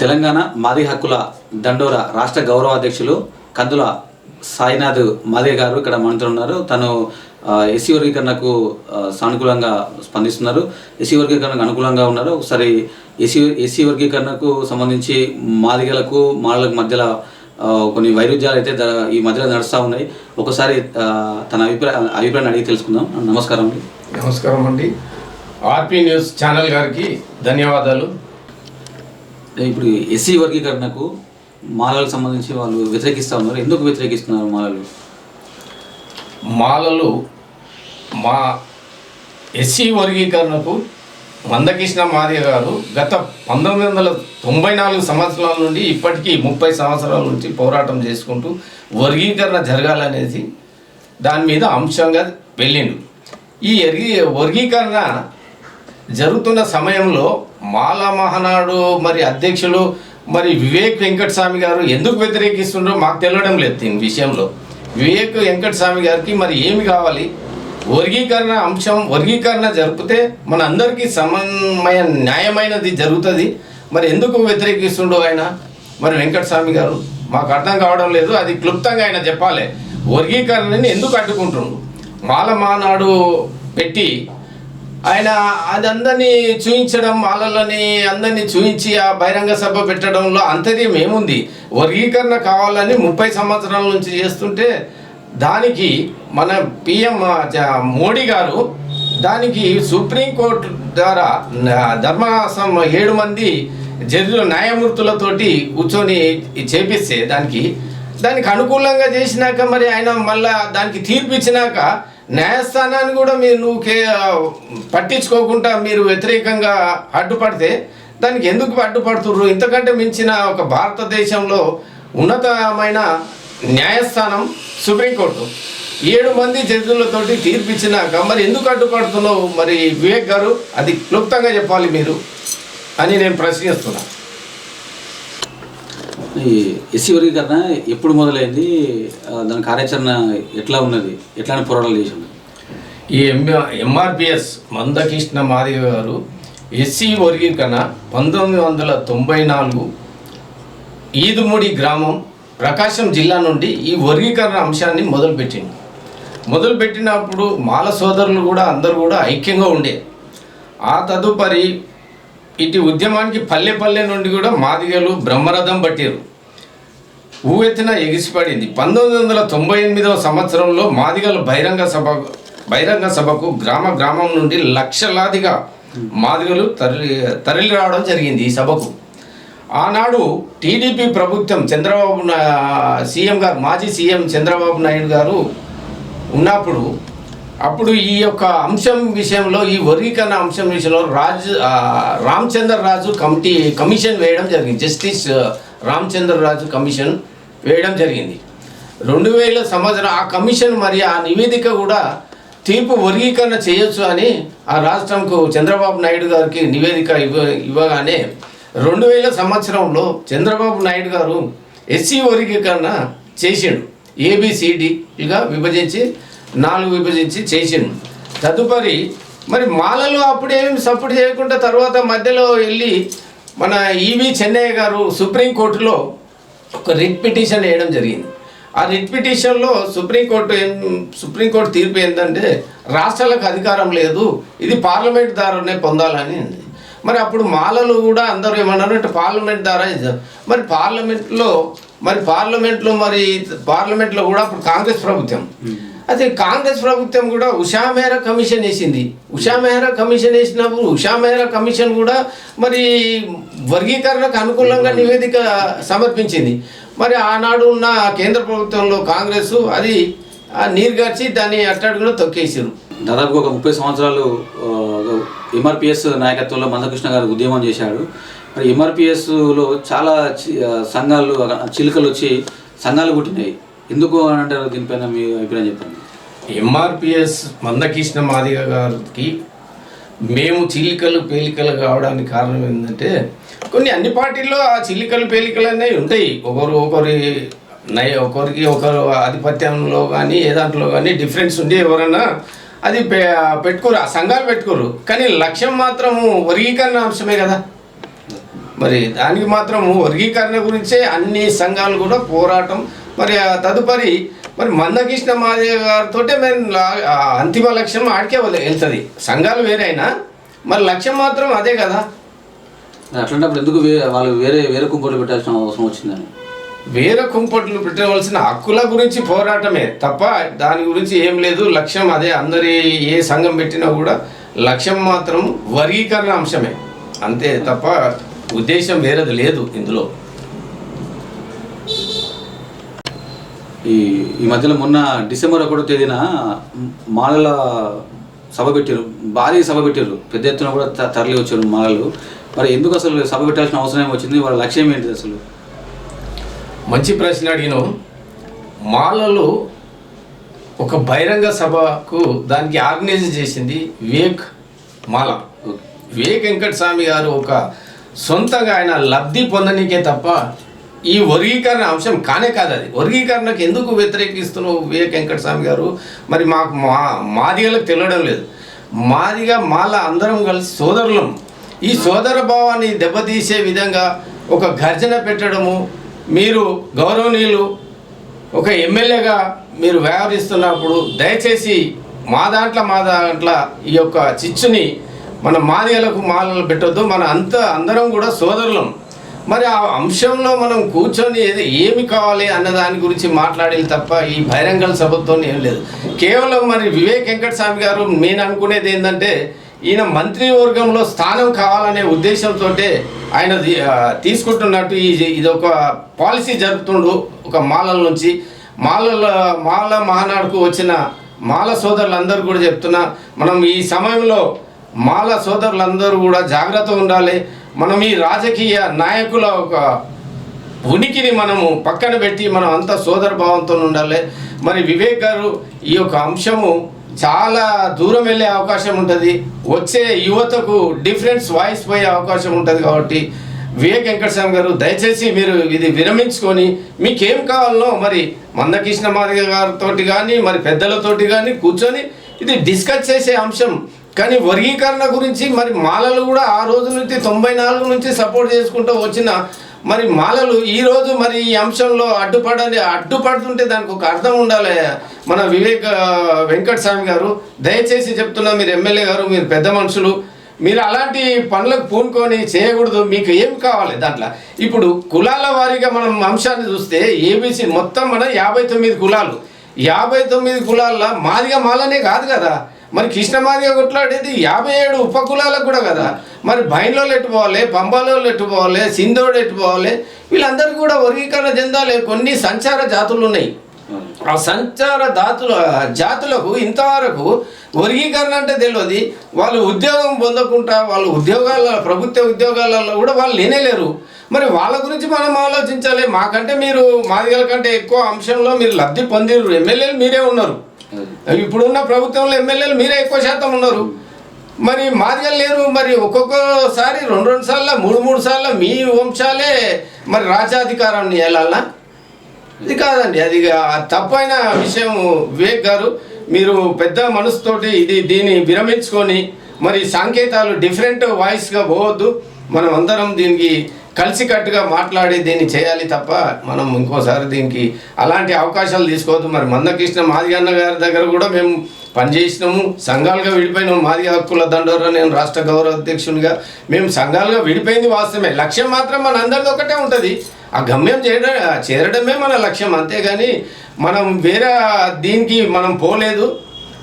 తెలంగాణ మాది హక్కుల దండోర రాష్ట్ర గౌరవ అధ్యక్షులు కందుల సాయినాథ్ మాదే గారు ఇక్కడ మనతో ఉన్నారు. తను ఎస్సీ వర్గీకరణకు సానుకూలంగా స్పందిస్తున్నారు. ఎస్సీ వర్గీకరణకు అనుకూలంగా ఉన్నారు. ఒకసారి ఎస్సీ ఎస్సీ వర్గీకరణకు సంబంధించి మాదిగలకు మాలలకు మధ్యలో కొన్ని వైరుధ్యాలు అయితే ఈ మధ్యలో నడుస్తూ ఉన్నాయి. ఒకసారి తన అభిప్రాయ అభిప్రాయాన్ని అడిగి తెలుసుకుందాం. నమస్కారం అండి. నమస్కారం అండి. ఆర్పి న్యూస్ ఛానల్ గారికి ధన్యవాదాలు. ఇప్పుడు ఎస్సీ వర్గీకరణకు మాలలకు సంబంధించి వాళ్ళు వ్యతిరేకిస్తూ ఉన్నారు. ఎందుకు వ్యతిరేకిస్తున్నారు మాలలు? మాలలు మా ఎస్సీ వర్గీకరణకు మందకృష్ణ మాదిగ గారు గత పంతొమ్మిది వందల తొంభై నాలుగు సంవత్సరాల నుండి ఇప్పటికీ ముప్పై సంవత్సరాల నుంచి పోరాటం చేసుకుంటూ వర్గీకరణ జరగాలనేది దాని మీద అంశంగా వెళ్ళిండు. ఈ వర్గీకరణ జరుగుతున్న సమయంలో మాలా మహానాడు మరి అధ్యక్షులు మరి వివేక్ వెంకటస్వామి గారు ఎందుకు వ్యతిరేకిస్తుండ్రో మాకు తెలియడం లేదు దీని విషయంలో. వివేక్ వెంకటస్వామి గారికి మరి ఏమి కావాలి? వర్గీకరణ అంశం వర్గీకరణ జరిపితే మన అందరికీ సమన్వయ న్యాయమైనది జరుగుతుంది. మరి ఎందుకు వ్యతిరేకిస్తుండో ఆయన? మరి వెంకటస్వామి గారు మాకు అర్థం కావడం లేదు అది క్లుప్తంగా ఆయన చెప్పాలి. వర్గీకరణని ఎందుకు అడ్డుకుంటుండ్రు? మాల మానాడు పెట్టి ఆయన అది అందరినీ చూయించడం వాళ్ళని అందరినీ చూయించి ఆ బహిరంగ సభ పెట్టడంలో అంతర్యం ఏముంది? వర్గీకరణ కావాలని ముప్పై సంవత్సరాల నుంచి చేస్తుంటే దానికి మన పిఎం మోడీ గారు దానికి సుప్రీంకోర్టు ద్వారా ధర్మాసం ఏడు మంది జడ్జిలు న్యాయమూర్తులతోటి కూర్చొని చేపిస్తే దానికి దానికి అనుకూలంగా చేసినాక మరి ఆయన మళ్ళా దానికి తీర్పు ఇచ్చినాక న్యాయస్థానాన్ని కూడా మీరు నువ్వు కే పట్టించుకోకుండా మీరు వ్యతిరేకంగా అడ్డుపడితే దానికి ఎందుకు అడ్డుపడుతుర్రు? ఇంతకంటే మించిన ఒక భారతదేశంలో ఉన్నతమైన న్యాయస్థానం సుప్రీంకోర్టు. ఏడు మంది జడ్జులతోటి తీర్పిచ్చినాక మరి ఎందుకు అడ్డుపడుతున్నావు? మరి వివేక్ గారు అది క్లుప్తంగా చెప్పాలి మీరు అని నేను ప్రశ్నిస్తున్నాను ఈ ఎస్సీ వర్గీకరణ ఎప్పుడు మొదలైంది? దాని కార్యాచరణ ఎట్లా ఉన్నది? ఎట్లాంటి పోరాటాలు చేసింది ఈ ఎం ఎంఆర్పిఎస్ మందకృష్ణ మాదేవ్ గారు ఎస్సీ వర్గీకరణ పంతొమ్మిది వందల తొంభై నాలుగు ఈదుముడి గ్రామం ప్రకాశం జిల్లా నుండి ఈ వర్గీకరణ అంశాన్ని మొదలుపెట్టింది. మొదలుపెట్టినప్పుడు మాల సోదరులు కూడా అందరూ కూడా ఐక్యంగా ఉండే. ఆ తదుపరి ఇటు ఉద్యమానికి పల్లె పల్లె నుండి కూడా మాదిగలు బ్రహ్మరథం పట్టారు. ఊవెత్తిన ఎగిసిపడింది. పంతొమ్మిది వందల తొంభై ఎనిమిదవ సంవత్సరంలో మాదిగల బహిరంగ సభ బహిరంగ సభకు గ్రామ గ్రామం నుండి లక్షలాదిగా మాదిగలు తరలి తరలి రావడం జరిగింది ఈ సభకు. ఆనాడు టీడీపీ ప్రభుత్వం చంద్రబాబు సీఎం గారు మాజీ సీఎం చంద్రబాబు నాయుడు గారు ఉన్నప్పుడు అప్పుడు ఈ యొక్క అంశం విషయంలో ఈ వర్గీకరణ అంశం విషయంలో రాజు రామచంద్ర రాజు కమిటీ కమిషన్ వేయడం జరిగింది. జస్టిస్ రామచంద్ర రాజు కమిషన్ వేయడం జరిగింది. రెండు వేల సంవత్సరం ఆ కమిషన్ మరి ఆ నివేదిక కూడా తీర్పు వర్గీకరణ చేయొచ్చు అని ఆ రాష్ట్రంకు చంద్రబాబు నాయుడు గారికి నివేదిక ఇవ్వ ఇవ్వగానే రెండు వేల సంవత్సరంలో చంద్రబాబు నాయుడు గారు ఎస్సీ వర్గీకరణ చేసిండు. ఏబిసిడిగా విభజించి నాలుగు విభజించి చేసిండు. తదుపరి మరి మాలలో అప్పుడేం సపోర్ట్ చేయకుండా తర్వాత మధ్యలో వెళ్ళి మన ఈవి చెన్నయ్య గారు సుప్రీంకోర్టులో ఒక రిట్ పిటిషన్ వేయడం జరిగింది. ఆ రిట్ పిటిషన్లో సుప్రీంకోర్టు ఏం సుప్రీంకోర్టు తీర్పు ఏంటంటే రాష్ట్రాలకు అధికారం లేదు ఇది పార్లమెంట్ ద్వారానే పొందాలని మరి అప్పుడు మాలలు కూడా అందరూ ఏమన్నారు అంటే పార్లమెంట్ ద్వారా మరి పార్లమెంట్లో మరి పార్లమెంట్లో మరి పార్లమెంట్లో కూడా అప్పుడు కాంగ్రెస్ ప్రభుత్వం. అయితే కాంగ్రెస్ ప్రభుత్వం కూడా ఉషా మెహ్రా కమిషన్ వేసింది. ఉషా మెహ్రా కమిషన్ వేసినప్పుడు ఉషా మెహ్రా కమిషన్ కూడా మరి వర్గీకరణకు అనుకూలంగా నివేదిక సమర్పించింది. మరి ఆనాడు ఉన్న కేంద్ర ప్రభుత్వంలో కాంగ్రెస్ అది నీరుగార్చి దాన్ని అట్టడుగులో తొక్కేసారు దాదాపు ఒక ముప్పై సంవత్సరాలు ఎంఆర్పిఎస్ నాయకత్వంలో మందకృష్ణ గారు ఉద్యమం చేశాడు. మరి ఎంఆర్పిఎస్లో చాలా చి- సంఘాలు చిలుకలు వచ్చి సంఘాలు పుట్టినాయి. ఎందుకు అని అంటారు దీనిపైన మీ అభిప్రాయం చెప్పండి. ఎంఆర్పిఎస్ మందకృష్ణ మాదిగ గారికి మేము చిలికలు పేలికలు కావడానికి కారణం ఏంటంటే కొన్ని అన్ని పార్టీల్లో ఆ చిలికలు పేలికలు అనేవి ఉంటాయి. ఒకరు ఒకరి నయ ఒకరికి ఒకరు ఆధిపత్యంలో కానీ ఏ దాంట్లో కానీ డిఫరెన్స్ ఉండి ఎవరన్నా అది పెట్టుకోరు ఆ సంఘాలు పెట్టుకోరు. కానీ లక్ష్యం మాత్రం వర్గీకరణ అంశమే కదా. మరి దానికి మాత్రం వర్గీకరణ గురించే అన్ని సంఘాలు కూడా పోరాటం. మరి తదుపరి మరి మందకృష్ణ మాదేవ్ గారితో మేము అంతిమ లక్ష్యం ఆడికే వెళ్తుంది. సంఘాలు వేరే అయినా మరి లక్ష్యం మాత్రం అదే కదా. అట్లాంటప్పుడు ఎందుకు వాళ్ళు వేరే వేరే కుంపట్లు పెట్టాల్సిన అవసరం వచ్చిందని? వేరే కుంపట్లు పెట్టవలసిన హక్కుల గురించి పోరాటమే తప్ప దాని గురించి ఏం లేదు. లక్ష్యం అదే. అందరి ఏ సంఘం పెట్టినా కూడా లక్ష్యం మాత్రం వర్గీకరణ అంశమే. అంతే తప్ప ఉద్దేశం వేరేది లేదు ఇందులో. ఈ ఈ మధ్యలో మొన్న డిసెంబర్ ఒకటో తేదీన మాలల సభ పెట్టారు భారీ సభ పెట్టారు పెద్ద ఎత్తున కూడా తరలి వచ్చారు మాలలు. మరి ఎందుకు అసలు సభ పెట్టాల్సిన అవసరం ఏమి వచ్చింది? వాళ్ళ లక్ష్యం ఏంటిది అసలు? మంచి ప్రశ్న అడిగినాం. మాలలు ఒక బహిరంగ సభకు దానికి ఆర్గనైజ్ చేసింది వివేక్ మాల. వివేక్ వెంకట స్వామి గారు ఒక సొంతంగా ఆయన లబ్ధి పొందనీకే తప్ప ఈ వర్గీకరణ అంశం కానే కాదు అది. వర్గీకరణకు ఎందుకు వ్యతిరేకిస్తున్నావు వివేక్ వెంకట స్వామి గారు? మరి మాకు మా మాదిగలకు తెలియడం లేదు. మాదిగా మాల అందరం కలిసి సోదరులం. ఈ సోదర భావాన్ని దెబ్బతీసే విధంగా ఒక గర్జన పెట్టడము మీరు గౌరవనీయులు ఒక ఎమ్మెల్యేగా మీరు వ్యవహరిస్తున్నప్పుడు దయచేసి మా దాంట్లో మా దాంట్లో ఈ యొక్క చిచ్చుని మన మాదిగలకు మాలలు పెట్టొద్దు. మన అంత అందరం కూడా సోదరులం. మరి ఆ అంశంలో మనం కూర్చొని ఏది ఏమి కావాలి అన్న దాని గురించి మాట్లాడేది తప్ప ఈ బహిరంగ సభతో ఏం లేదు. కేవలం మరి వివేక్ వెంకట స్వామి గారు నేను అనుకునేది ఏంటంటే ఈయన మంత్రివర్గంలో స్థానం కావాలనే ఉద్దేశంతో ఆయన తీసుకుంటున్నట్టు ఈ ఇది ఒక పాలసీ జరుపుతుండు ఒక మాలల నుంచి. మాలల మాల మహానాడుకు వచ్చిన మాల సోదరులందరూ కూడా చెప్తున్నా మనం ఈ సమయంలో మాల సోదరులందరూ కూడా జాగ్రత్త ఉండాలి. మనం ఈ రాజకీయ నాయకుల ఒక ఉనికిని మనము పక్కన పెట్టి మనం అంతా సోదర భావంతో ఉండాలి. మరి వివేక్ గారు ఈ యొక్క అంశము చాలా దూరం వెళ్ళే అవకాశం ఉంటుంది. వచ్చే యువతకు డిఫరెన్స్ వాయిస్ పోయే అవకాశం ఉంటుంది కాబట్టి వివేక్ వెంకటస్వామి గారు దయచేసి మీరు ఇది విరమించుకొని మీకేం కావాలనో మరి మందకృష్ణ మాదిగ గారితో కానీ మరి పెద్దలతోటి కానీ కూర్చొని ఇది డిస్కస్ చేసే అంశం. కానీ వర్గీకరణ గురించి మరి మాలలు కూడా ఆ రోజు నుంచి తొంభై నాలుగు నుంచి సపోర్ట్ చేసుకుంటూ వచ్చిన మరి మాలలు ఈ రోజు మరి ఈ అంశంలో అడ్డుపడని అడ్డుపడుతుంటే దానికి ఒక అర్థం ఉండాలి. మన వివేక్ వెంకట స్వామి గారు దయచేసి చెప్తున్నా మీరు ఎమ్మెల్యే గారు మీరు పెద్ద మనుషులు మీరు అలాంటి పనులకు పూనుకొని చేయకూడదు మీకు ఏం కావాలి దాంట్లో? ఇప్పుడు కులాల వారీగా మనం అంశాన్ని చూస్తే ఏబీసీ మొత్తం మన యాభై తొమ్మిది కులాలు. యాభై తొమ్మిది కులాల మాదిగా మాలనే కాదు కదా. మరి కృష్ణమాదిగా కొట్లాడేది యాభై ఏడు ఉపకులాలకు కూడా కదా. మరి బైన్లో ఎట్టుకోవాలి పంబాలో ఎట్టుకోవాలి సింధోడు ఎట్టుకోవాలి వీళ్ళందరికీ కూడా వర్గీకరణ చెందాలి. కొన్ని సంచార జాతులు ఉన్నాయి. ఆ సంచార దాతుల జాతులకు ఇంతవరకు వర్గీకరణ అంటే తెలియదు. వాళ్ళు ఉద్యోగం పొందకుండా వాళ్ళు ఉద్యోగాల ప్రభుత్వ ఉద్యోగాలలో కూడా వాళ్ళు లేనేలేరు మరి వాళ్ళ గురించి మనం ఆలోచించాలి. మాకంటే మీరు మాదిగల కంటే ఎక్కువ అంశంలో మీరు లబ్ధి పొందిరు ఎమ్మెల్యేలు మీరే ఉన్నారు. ఇప్పుడున్న ప్రభుత్వంలో ఎమ్మెల్యేలు మీరే ఎక్కువ శాతం ఉన్నారు. మరి మాదిగలు లేరు మరి ఒక్కొక్కసారి రెండు రెండు సార్లు మూడు మూడు సార్లు మీ వంశాలే మరి రాజ్యాధికారాన్ని ఏలాలనా? ఇది కాదండి అది తప్పైన విషయం వివేక్ గారు. మీరు పెద్ద మనసుతోటి ఇది దీన్ని విరమించుకొని మరి సంకేతాలు డిఫరెంట్ వాయిస్గా పోవద్దు. మనం అందరం దీనికి కలిసికట్టుగా మాట్లాడి దీన్ని చేయాలి తప్ప మనం ఇంకోసారి దీనికి అలాంటి అవకాశాలు తీసుకోవద్దు. మరి మందకృష్ణ మాదిగన్న గారి దగ్గర కూడా మేము పనిచేసినాము. సంఘాలుగా విడిపోయినాము మాది హక్కుల దండోరా నేను రాష్ట్ర గౌరవ అధ్యక్షునిగా. మేము సంఘాలుగా విడిపోయింది వాస్తవమే. లక్ష్యం మాత్రం మన అందరిది ఒకటే ఉంటుంది. ఆ గమ్యం చేయడం చేరడమే మన లక్ష్యం. అంతేగాని మనం వేరే దీనికి మనం పోలేదు.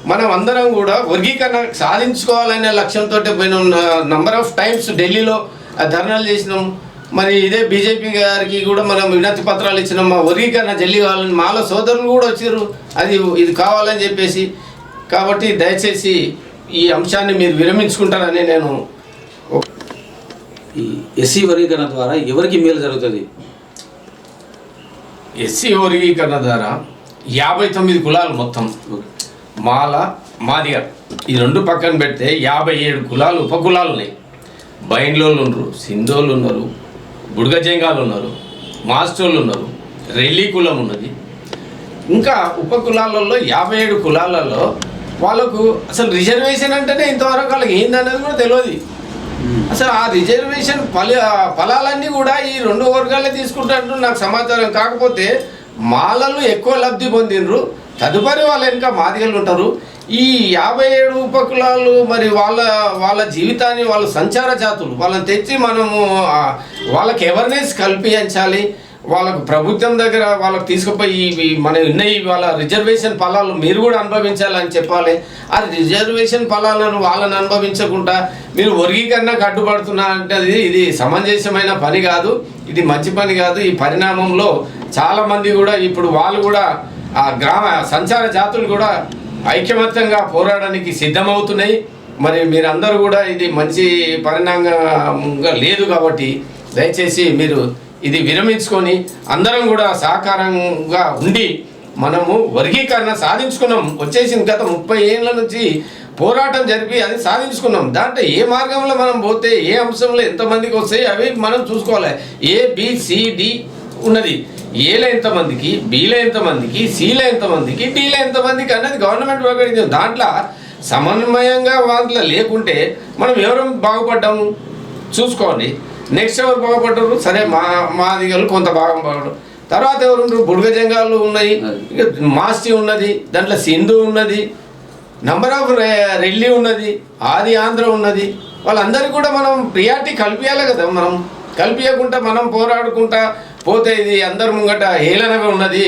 మనం అందరం కూడా వర్గీకరణ సాధించుకోవాలనే లక్ష్యంతో పోయినాం. నంబర్ ఆఫ్ టైమ్స్ ఢిల్లీలో ఆ ధర్నాలు చేసినాం. మరి ఇదే బీజేపీ గారికి కూడా మనం వినతి పత్రాలు ఇచ్చినాం. మా వర్గీకరణ జల్లి కావాలని మాలో సోదరులు కూడా వచ్చారు అది ఇది కావాలని చెప్పేసి. కాబట్టి దయచేసి ఈ అంశాన్ని మీరు విరమించుకుంటారని నేను ఈ ఎస్సీ వర్గీకరణ ద్వారా ఎవరికి మేలు జరుగుతుంది? ఎస్సీ వర్గీకరణ ద్వారా యాభై తొమ్మిది కులాలు మొత్తం. మాల మాదిగ ఈ రెండు పక్కన పెడితే యాభై ఏడు కులాలు ఉపకులాలు ఉన్నాయి. బైండ్లోళ్ళు ఉన్నారు సింధోళ్ళు ఉన్నారు బుడగజంగాలు ఉన్నారు మాస్టోళ్ళు ఉన్నారు రెల్లి కులం ఉన్నది. ఇంకా ఉపకులాలలో యాభై ఏడు కులాలలో వాళ్ళకు అసలు రిజర్వేషన్ అంటేనే ఇంతవరకు వాళ్ళకి ఏందనేది కూడా తెలియదు అసలు ఆ రిజర్వేషన్ ఫల ఫలాలన్నీ కూడా ఈ రెండు వర్గాలే తీసుకుంటారంటూ నాకు సమాచారం. కాకపోతే మాలలు ఎక్కువ లబ్ధి పొందినరు తదుపరి వాళ్ళ వెనుక మాదిగలు ఉంటారు. ఈ యాభై ఏడు ఉపకులాలు మరి వాళ్ళ వాళ్ళ జీవితాన్ని వాళ్ళ సంచార జాతులు వాళ్ళని తెచ్చి మనము వాళ్ళకి అవేర్నెస్ కల్పించాలి వాళ్ళకు ప్రభుత్వం దగ్గర వాళ్ళకి తీసుకుపోయి ఇవి మన ఉన్నాయి వాళ్ళ రిజర్వేషన్ ఫలాలు మీరు కూడా అనుభవించాలని చెప్పాలి. ఆ రిజర్వేషన్ ఫలాలను వాళ్ళని అనుభవించకుండా మీరు వర్గీకరణకు అడ్డుపడుతున్నా అంటే అది ఇది సమంజసమైన పని కాదు. ఇది మంచి పని కాదు. ఈ పరిణామంలో చాలామంది కూడా ఇప్పుడు వాళ్ళు కూడా ఆ గ్రామ సంచార జాతులు కూడా ఐక్యమత్యంగా పోరాడడానికి సిద్ధమవుతున్నాయి. మరి మీరందరూ కూడా ఇది మంచి పరిణామంగా లేదు కాబట్టి దయచేసి మీరు ఇది విరమించుకొని అందరం కూడా సహకారంగా ఉండి మనము వర్గీకరణ సాధించుకున్నాం. వచ్చేసింది గత ముప్పై ఏళ్ళ నుంచి పోరాటం జరిపి అది సాధించుకున్నాం. దాంట్లో ఏ మార్గంలో మనం పోతే ఏ అంశంలో ఎంతమందికి వస్తాయి అవి మనం చూసుకోవాలి. ఏ ఉన్నది. ఏలో ఎంతమందికి బీలో ఎంతమందికి సీలో ఎంతమందికి డీలో ఎంతమందికి అన్నది గవర్నమెంట్ ప్రకటించింది దాంట్లో సమన్వయంగా వాళ్ళ లేకుంటే మనం ఎవరు బాగుపడ్డాము? చూసుకోండి. నెక్స్ట్ ఎవరు బాగుపడ్డారు? సరే మా మాదిగలు కొంత భాగం బాగుపడ్డారు. తర్వాత ఎవరు బుడగ జంగాలు ఉన్నాయి. మాస్టి ఉన్నది దాంట్లో సింధు ఉన్నది నంబర్ ఆఫ్ రెల్లి ఉన్నది ఆది ఆంధ్ర ఉన్నది. వాళ్ళందరికీ కూడా మనం ప్రియారిటీ కల్పించాలి కదా మనం. కల్పించకుండా మనం పోరాడుకుంటా పోతే ఇది అందరి ముంగట హేళనగా ఉన్నది.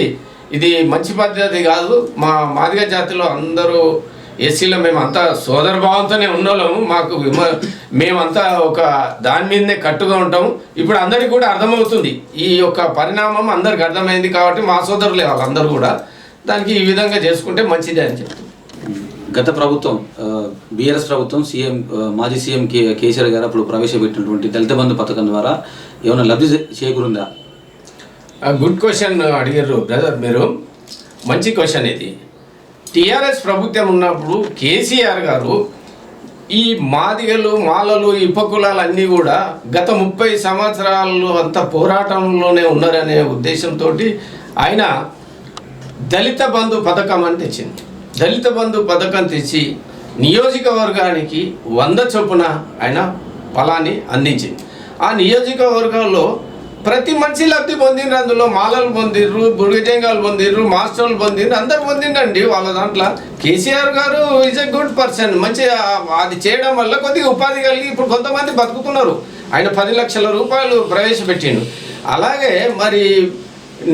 ఇది మంచి పద్ధతి కాదు. మా మాదిగ జాతిలో అందరూ ఎస్సీలో మేము సోదర భావంతోనే ఉన్నోళ్ళము. మాకు మేమంతా ఒక దాని మీదనే కట్టుగా ఉంటాము ఇప్పుడు అందరికీ కూడా అర్థమవుతుంది. ఈ యొక్క పరిణామం అందరికి అర్థమైంది కాబట్టి మా సోదరులే వాళ్ళందరూ కూడా దానికి ఈ విధంగా చేసుకుంటే మంచిదే అని గత ప్రభుత్వం బీఆర్ఎస్ ప్రభుత్వం సీఎం మాజీ సీఎం కే కేసీఆర్ గారు అప్పుడు ప్రవేశపెట్టినటువంటి దళిత బంధు పథకం ద్వారా ఏమైనా లబ్ధి చేకూరుందా చేకూరిందా? గుడ్ క్వశ్చన్ అడిగారు బ్రదర్ మీరు. మంచి క్వశ్చన్ ఇది. టీఆర్ఎస్ ప్రభుత్వం ఉన్నప్పుడు కేసీఆర్ గారు ఈ మాదిగలు మాలలు ఈ అన్నీ కూడా గత ముప్పై సంవత్సరాలు అంత పోరాటంలోనే ఉన్నారనే ఉద్దేశంతో ఆయన దళిత బంధు పథకం అని తెచ్చింది. దళిత బంధు పథకం తెచ్చి నియోజకవర్గానికి వంద చొప్పున ఆయన ఫలాన్ని అందించింది. ఆ నియోజకవర్గంలో ప్రతి మనిషి లబ్ధి పొందిండ్రు అందులో మాలలు పొందిర్రు బుడిగజంగాలు పొందిర్రు మాస్టర్లు పొందిర్రు అందరు పొందిండండి వాళ్ళ దాంట్లో. కేసీఆర్ గారు ఈజ్ ఎ గుడ్ పర్సన్ మంచి అది చేయడం వల్ల కొద్దిగా ఉపాధి కలిగి ఇప్పుడు కొంతమంది బతుకుతున్నారు. ఆయన పది లక్షల రూపాయలు ప్రవేశపెట్టిండు. అలాగే మరి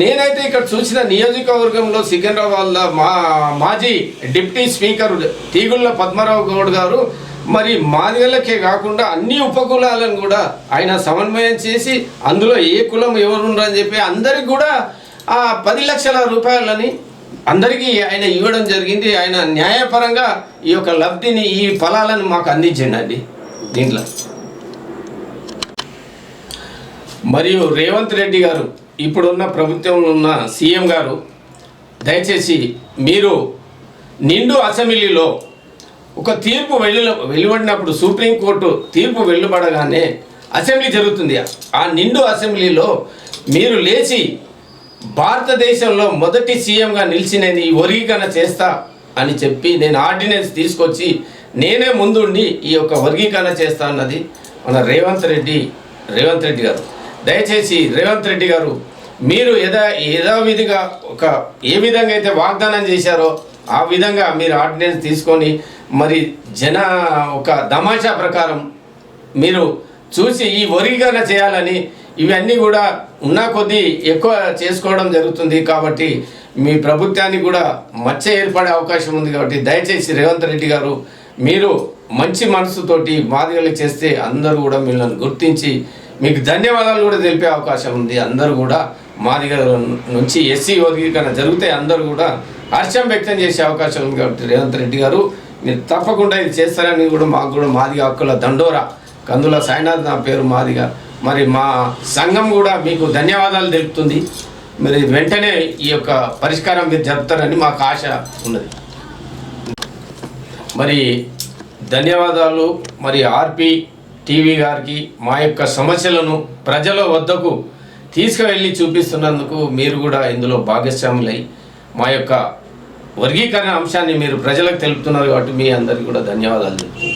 నేనైతే ఇక్కడ చూసిన నియోజకవర్గంలో సికింద్రాబాద్లో మా మాజీ డిప్యూటీ స్పీకర్ తీగుళ్ళ పద్మారావు గౌడ్ గారు మరి మాదిగలకే కాకుండా అన్ని ఉపకులాలను కూడా ఆయన సమన్వయం చేసి అందులో ఏ కులం ఎవరున్నారని చెప్పి అందరికి కూడా ఆ పది లక్షల రూపాయలని అందరికీ ఆయన ఇవ్వడం జరిగింది. ఆయన న్యాయపరంగా ఈ యొక్క లబ్ధిని ఈ ఫలాలను మాకు అందించండి దీంట్లో. మరియు రేవంత్ రెడ్డి గారు ఇప్పుడున్న ప్రభుత్వంలో ఉన్న సీఎం గారు దయచేసి మీరు నిండు అసెంబ్లీలో ఒక తీర్పు వెళ్ళి వెలువడినప్పుడు సుప్రీంకోర్టు తీర్పు వెలువడగానే అసెంబ్లీ జరుగుతుంది. ఆ నిండు అసెంబ్లీలో మీరు లేచి భారతదేశంలో మొదటి సీఎంగా నిలిచి నేను ఈ వర్గీకరణ చేస్తా అని చెప్పి నేను ఆర్డినెన్స్ తీసుకొచ్చి నేనే ముందుండి ఈ యొక్క వర్గీకరణ చేస్తా అన్నది మన రేవంత్ రెడ్డి రేవంత్ రెడ్డి గారు. దయచేసి రేవంత్ రెడ్డి గారు మీరు యథా యథావిధిగా ఒక ఏ విధంగా అయితే వాగ్దానం చేశారో ఆ విధంగా మీరు ఆర్డినెన్స్ తీసుకొని మరి జన ఒక తమాషా ప్రకారం మీరు చూసి ఈ వర్గీకరణ చేయాలని ఇవన్నీ కూడా ఉన్న కొద్దీ ఎక్కువ చేసుకోవడం జరుగుతుంది కాబట్టి మీ ప్రభుత్వానికి కూడా మచ్చ ఏర్పడే అవకాశం ఉంది కాబట్టి దయచేసి రేవంత్ రెడ్డి గారు మీరు మంచి మనసుతోటి మాదిగలు చేస్తే అందరూ కూడా మిమ్మల్ని గుర్తించి మీకు ధన్యవాదాలు కూడా తెలిపే అవకాశం ఉంది. అందరూ కూడా మాదిగల నుంచి ఎస్సీ వర్గీకరణ జరిగితే అందరూ కూడా హర్షం వ్యక్తం చేసే అవకాశం ఉంది కాబట్టి రేవంత్ రెడ్డి గారు నేను తప్పకుండా ఇది చేస్తారని కూడా మాకు కూడా మాదిగా హక్కుల దండోరా. కందుల సాయినాథ్ నా పేరు మాదిగా. మరి మా సంఘం కూడా మీకు ధన్యవాదాలు తెలుపుతుంది. మరి వెంటనే ఈ యొక్క పరిష్కారం మీరు జరుపుతారని మాకు ఆశ ఉన్నది. మరి ధన్యవాదాలు. మరి ఆర్పి టీవీ గారికి మా యొక్క సమస్యలను ప్రజల వద్దకు తీసుకువెళ్ళి చూపిస్తున్నందుకు మీరు కూడా ఇందులో భాగస్వాములై మా యొక్క వర్గీకరణ అంశాన్ని మీరు ప్రజలకు తెలుపుతున్నారు కాబట్టి మీ అందరికీ కూడా ధన్యవాదాలు చెప్తున్నాను.